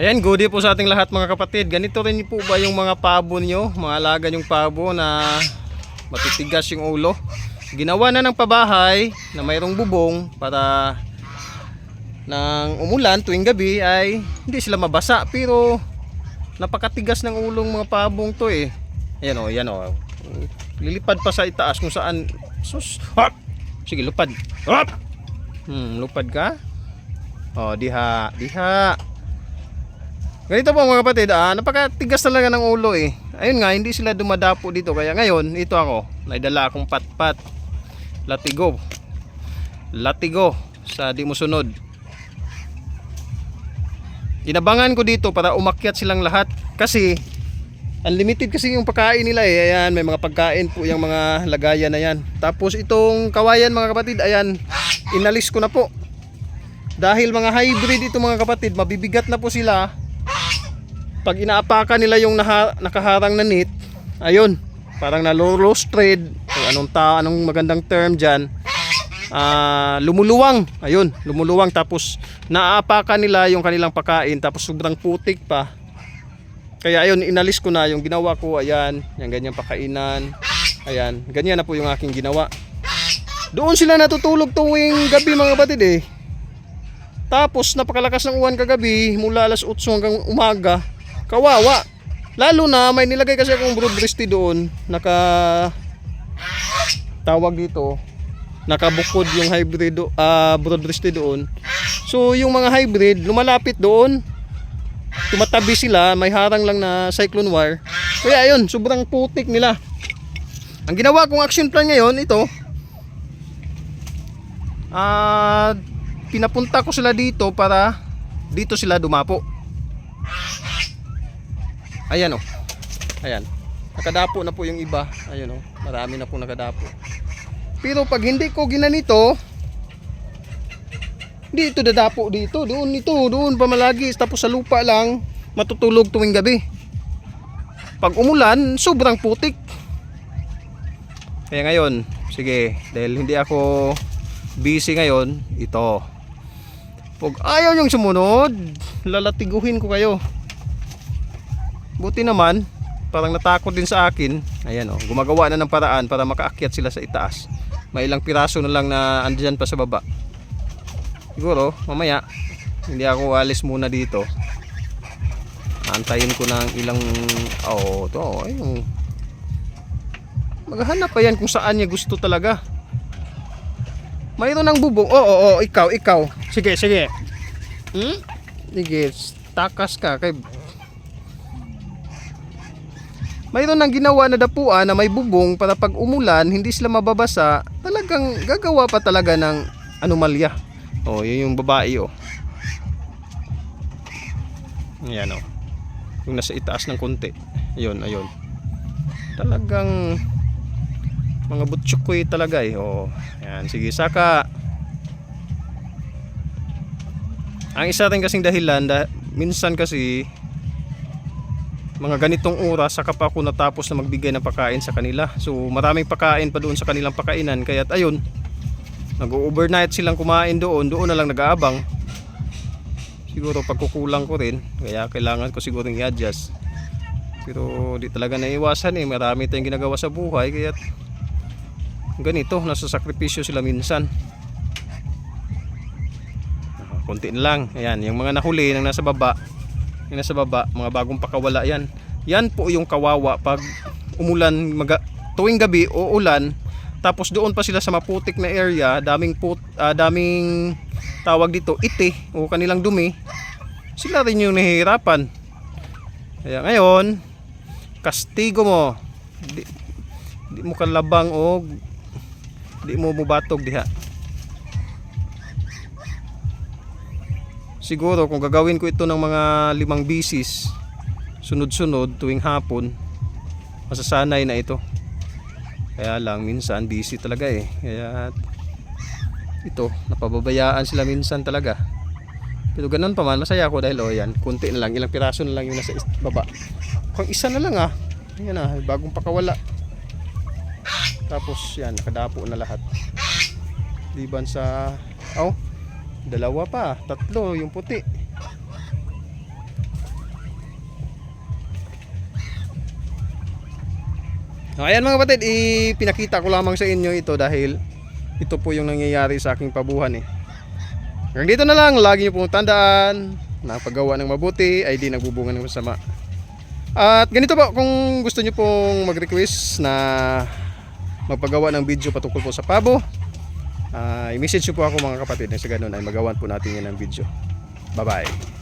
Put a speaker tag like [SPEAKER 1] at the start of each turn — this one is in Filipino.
[SPEAKER 1] Ayan, good day po sa ating lahat mga kapatid. Ganito rin po ba yung mga pabo nyo? Mga alaga yung pabo na matitigas yung ulo. Ginawa na ng pabahay na mayroong bubong para nang umulan tuwing gabi ay hindi sila mabasa pero napakatigas ng ulong mga pabong to eh. Ayan o, ayan o. Lilipad pa sa itaas kung saan sus. Hop! Sige, lupad. Hop! Hmm, lupad ka? Oh, diha, diha. Ganito po mga kapatid, ah, napakatigas talaga ng ulo eh. Ayun nga, hindi sila dumadapo dito. Kaya ngayon, ito ako, naidala akong patpat. Latigo. Latigo sa di mo sunod. Inabangan ko dito para umakyat silang lahat kasi unlimited kasi yung pagkain nila eh. Ayan, may mga pagkain po yung mga lagayan na yan. Tapos itong kawayan mga kapatid, ayan, inalis ko na po. Dahil mga hybrid ito mga kapatid, mabibigat na po sila pag inaapakan nila yung nakaharang na net, ayun, parang na thread, kung anong ta, anong magandang term diyan. ah lumuluwang, ayun, lumuluwang tapos naaapakan nila yung kanilang pagkain tapos sobrang putik pa. Kaya ayun, inalis ko na yung ginawa ko, ayan, yung ganyang pakainan. Ayan, ganyan na po yung aking ginawa. Doon sila natutulog tuwing gabi mga batid eh. Tapos napakalakas ng uwan kagabi mula alas 8 hanggang umaga. Kawawa. Lalo na may nilagay kasi akong brood breasty doon. Naka tawag dito. Nakabukod yung hybrid ah brood breasty doon. So yung mga hybrid lumalapit doon. Tumatabi sila, may harang lang na cyclone wire. Kaya ayun, sobrang putik nila. Ang ginawa kong action plan ngayon, ito. Ah, pinapunta ko sila dito para dito sila dumapo. Ayan oh. Ayan. Nakadapo na po yung iba. Ayan oh. Marami na po nakadapo. Pero pag hindi ko ginanito, hindi ito dadapo dito. Doon ito. Doon pa malagi. Tapos sa lupa lang, matutulog tuwing gabi. Pag umulan, sobrang putik. Kaya ngayon, sige, dahil hindi ako busy ngayon, ito. Pag ayaw yung sumunod, lalatiguhin ko kayo. Buti naman, parang natakot din sa akin. Ayan oh, gumagawa na ng paraan para makaakyat sila sa itaas. May ilang piraso na lang na andyan pa sa baba. Siguro, mamaya, hindi ako alis muna dito. Antayin ko ng ilang, oh, to, ayun. Maghanap pa yan kung saan niya gusto talaga. Mayroon ng bubong. Oo, oo, oo, ikaw, ikaw. Sige, sige. Hmm? Sige, takas ka. Kay... Mayroon ng ginawa na dapuan na may bubong para pag umulan, hindi sila mababasa. Talagang gagawa pa talaga ng anomalya. Oh, yun yung babae oh. Ayan oh. Yung nasa itaas ng konti. Ayun, ayun. Talagang mga butsukoy talaga eh. Oh, ayan, sige, saka. Ang isa rin kasing dahilan, da, minsan kasi mga ganitong oras saka pa ako natapos na magbigay ng pagkain sa kanila. So maraming pagkain pa doon sa kanilang pagkainan. Kaya ayun, nag-overnight silang kumain doon. Doon na lang nag-aabang. Siguro pagkukulang ko rin. Kaya kailangan ko siguro i-adjust. Pero di talaga naiwasan eh. Marami tayong ginagawa sa buhay. Kaya ganito, nasa sakripisyo sila minsan. Na lang. Ayan, yung mga nahuli nang nasa baba. Yung nasa baba, mga bagong pakawala yan. Yan po yung kawawa pag umulan maga, tuwing gabi o ulan tapos doon pa sila sa maputik na area, daming put, ah, daming tawag dito, ite o kanilang dumi. Sila rin yung nahihirapan. Kaya ngayon, kastigo mo. Di, di mo kalabang o di mo mubatog diha. Siguro kung gagawin ko ito ng mga limang bisis sunod-sunod tuwing hapon masasanay na ito. Kaya lang minsan busy talaga eh. Kaya ito napababayaan sila minsan talaga. Pero ganun pa man masaya ako dahil oh yan, kunti na lang, ilang piraso na lang yung nasa baba. Kung isa na lang ah. Yan ah, bagong pakawala. Tapos yan, nakadapo na lahat. Liban sa oh, dalawa pa tatlo yung puti. So, ayan mga kapatid ipinakita ko lamang sa inyo ito dahil ito po yung nangyayari sa aking pabuhan eh. Hanggang dito na lang lagi nyo pong tandaan na paggawa ng mabuti ay di nagbubunga ng masama. At ganito po kung gusto nyo pong mag request na magpagawa ng video patungkol po sa pabo ah, i-message nyo po ako mga kapatid na sa ganun ay magawan po natin yan ng video. Bye-bye.